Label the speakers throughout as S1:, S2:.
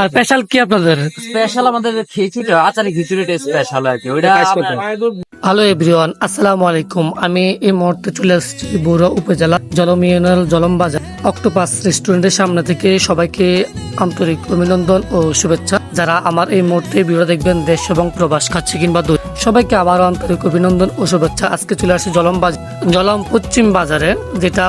S1: আর special কি আপনাদের?
S2: Special আমাদের খিচুড়ি আচারি খিচুড়িটা স্পেশাল আর কি ওইটা
S1: হ্যালো এভরিওয়ান আসসালামু আলাইকুম। আমি এই মুহূর্তে চলে এসেছি বগুড়া উপজেলা জলমিয়নাল জলম বাজার অক্টোপাস রেস্টুরেন্টের সামনে থেকে। সবাইকে আন্তরিক অভিনন্দন ও শুভেচ্ছা। যারা আমার এই মুহূর্তে ভিডিও দেখবেন দেশ এবং প্রবাস খাচ্ছে কিংবা দূর সবাইকে আবারও আন্তরিক অভিনন্দন ও শুভেচ্ছা। আজকে চলে আসি জলম জলম পশ্চিম বাজারে, যেটা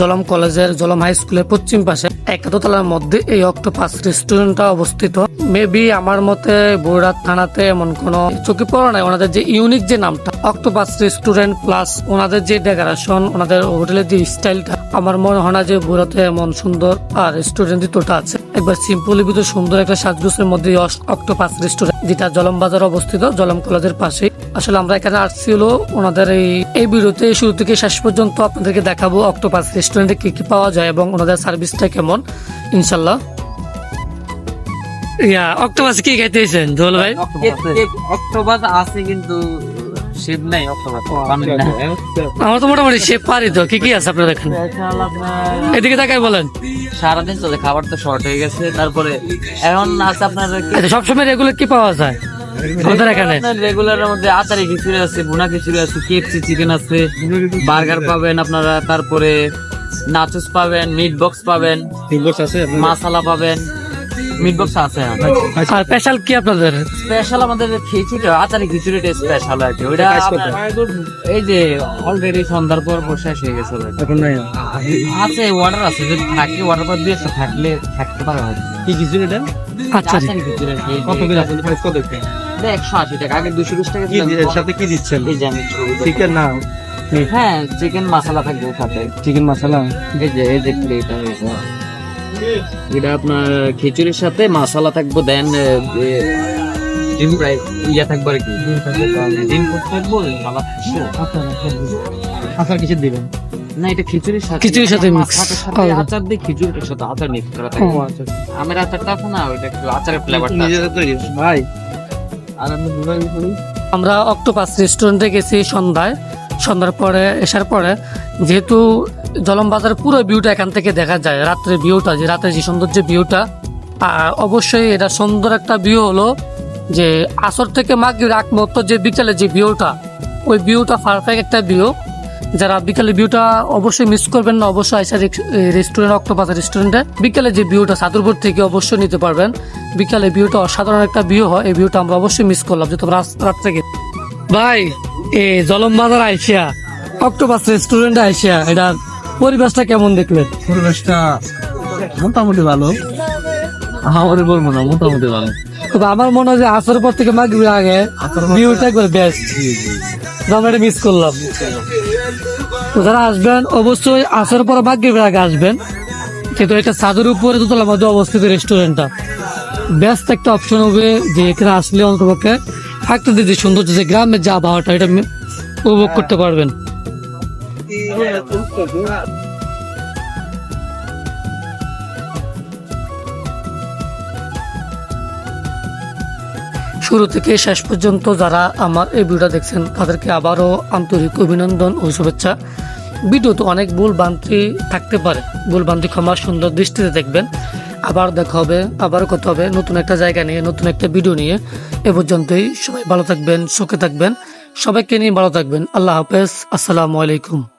S1: জলম কলেজের, জলম হাই স্কুলের পশ্চিম পাশে। একাদতলার মধ্যে এই অক্টোপাস রেস্টুরেন্টটা অবস্থিত। মেবি আমার মতে বোরাত থানাতে এমন কোনো চোখে পড়ে নাই। ওনাদের যে ইউনিক যে নামটা অক্টোপাস রেস্টুরেন্ট প্লাস ওনাদের যে ডেকোরেশন, ওনাদের হোটেলের যে স্টাইলটা, আমার মনে হয় না যে বগুড়াতে এমন সুন্দর আর রেস্টুরেন্ট তোটা আছে। একবার সিম্পলি ভিতরে সুন্দর একটা সাজগোছের মধ্যে অক্টোপাস রেস্টুরেন্ট, যেটা জলম বাজার অবস্থিত, জলম কলেজের পাশে আসলে আমরা এখানে আসছি হলো ওনাদের এই এই ভিডিওতে শুরু থেকে শেষ পর্যন্ত আপনাদেরকে দেখাবো অক্টোপাস রেস্টুরেন্টে কি কি পাওয়া যায় এবং ওনাদের সার্ভিসটা কেমন, ইনশাল্লাহ। ইয়া, অক্টোপাস কি খাইতেছেন দোল ভাই?
S2: অক্টোপাস আছে কিন্তু নাই অক্টোপাস পাবেন না
S1: আমার তো মোটামুটি শেপ পারি তো কি কি আছে আপনার এখানে? এদিকে তাকাই বলেন।
S2: সারাদিন চলে খাবার তো শর্ট হয়ে গেছে তারপরে এখন আছে আপনার
S1: আচ্ছা সবসময় রেগুলার কি পাওয়া যায়? আমাদের এখানে।
S2: রেগুলারের মধ্যে আচারি খিচুড়ি আছে ভুনা খিচুড়ি আছে কেএফসি চিকেন আছে বার্গার পাবেন আপনারা তারপরে নাচুস পাবেন মিট বক্স পাবেন মাসালা পাবেন। মিট বক্স আছে হ্যাঁ।
S1: আর স্পেশাল কি আপনাদের?
S2: স্পেশাল আমাদের খিচুড়ি আচারি খিচুড়িটা স্পেশাল আর কি। ওইটা এই যে অলরেডি সন্ধ্যার পর শেষ হয়ে গেছে। আছে অর্ডার আছে। যদি থাকে অর্ডার পর দিয়েছে থাকলে থাকতে পারে
S3: কি এটা?
S1: আচ্ছা
S2: খিচুড়ি
S3: কত করে আছে? প্রাইস কত
S2: একশো আশি টাকা। আগে দুশো বিশ টাকা
S3: কি এর সাথে কি দিচ্ছেন?
S2: এই যে আমি
S3: চিকেন না?
S2: হ্যাঁ চিকেন মশলা থাকবে সাথে।
S3: চিকেন মশলা
S2: এই যে এই যে হয়েছে এটা আপনার খিচুড়ির সাথে মশলা থাকব দেন ডিম ফ্রাই ইয়া থাকবে আর কি। ডিম থাকব মালা
S3: আচার কিছু দিবেন?
S2: না এটা খিচুড়ির সাথে
S1: খিচুড়ির সাথে
S2: সাথে
S1: আলাদা।
S2: আচার দিয়ে খিচুড়ির সাথে আচার মিক্স করা থাকবে। আমের আচারটা আছে না ওইটা একটু আচারের ফ্লেভারটা
S3: তৈরি ভাই।
S2: আর আমি দুবার করি।
S1: আমরা অক্টোপাস রেস্টুরেন্টে গেছি সন্ধ্যায়। সন্ধ্যার পরে আসার পরে যেহেতু জলম বাজারের পুরো ভিউটা এখান থেকে দেখা যায়, রাত্রের ভিউটা, যে রাতের যে সুন্দর যে ভিউটা অবশ্যই এটা সুন্দর একটা ভিউ হলো যে আসর থেকে মাগরিব রাত মতো যে বিকালে যে ভিউটা, ওই ভিউটা পারফেক্ট একটা ভিউ। যারা বিকালে ভিউটা অবশ্যই মিস করবেন না, অবশ্যই আইসা রেস্টুরেন্ট অক্টোপাস রেস্টুরেন্টে বিকালে যে ভিউটা সাদুরপুর থেকে অবশ্যই নিতে পারবেন। বিকালে ভিউটা অসাধারণ একটা ভিউ হয়, এই ভিউটা আমরা অবশ্যই মিস করলাম যে তোমরা রাত থেকে। ভাই এই জলম বাজার আইসিয়া, অক্টোপাস রেস্টুরেন্ট আইসিয়া, এটা পরিবেশটা কেমন দেখলেন
S3: পরিবেশটা মোটামুটি ভালো। আমাদের বলব না মোটামুটি ভালো।
S1: তবে আমার মনে হয় যে আসর পর থেকে মাগরিবের আগে ভিউটা একবার বেস্ট আমরা এটা মিস করলাম। তো যারা আসবেন অবশ্যই আসর পর মাগরিবের আগে আসবেন। কিন্তু এটা ছাদের উপরে দোতলার মধ্যে অবস্থিত রেস্টুরেন্টটা বেস্ট একটা অপশন হবে যে এখানে আসলে অন্তপক্ষে থাকতে দিতে সুন্দর যে গ্রামের যা আবহাওয়াটা এটা উপভোগ করতে পারবেন। শুরু থেকে শেষ পর্যন্ত যারা আমার এই ভিডিওটা দেখছেন, তাদেরকে আবারও আন্তরিক অভিনন্দন ও শুভেচ্ছা। ভিডিওতে অনেক ভুল ভ্রান্তি থাকতে পারে। ভুল ভ্রান্তি ক্ষমা সুন্দর দৃষ্টিতে দেখবেন। আবার দেখা হবে, আবারও কথা হবে নতুন একটা জায়গা নিয়ে, নতুন একটা ভিডিও নিয়ে। এ পর্যন্তই সবাই ভালো থাকবেন, সুখে থাকবেন। সবাইকে নিয়ে ভালো থাকবেন। আল্লাহ হাফেজ। আসসালামু আলাইকুম।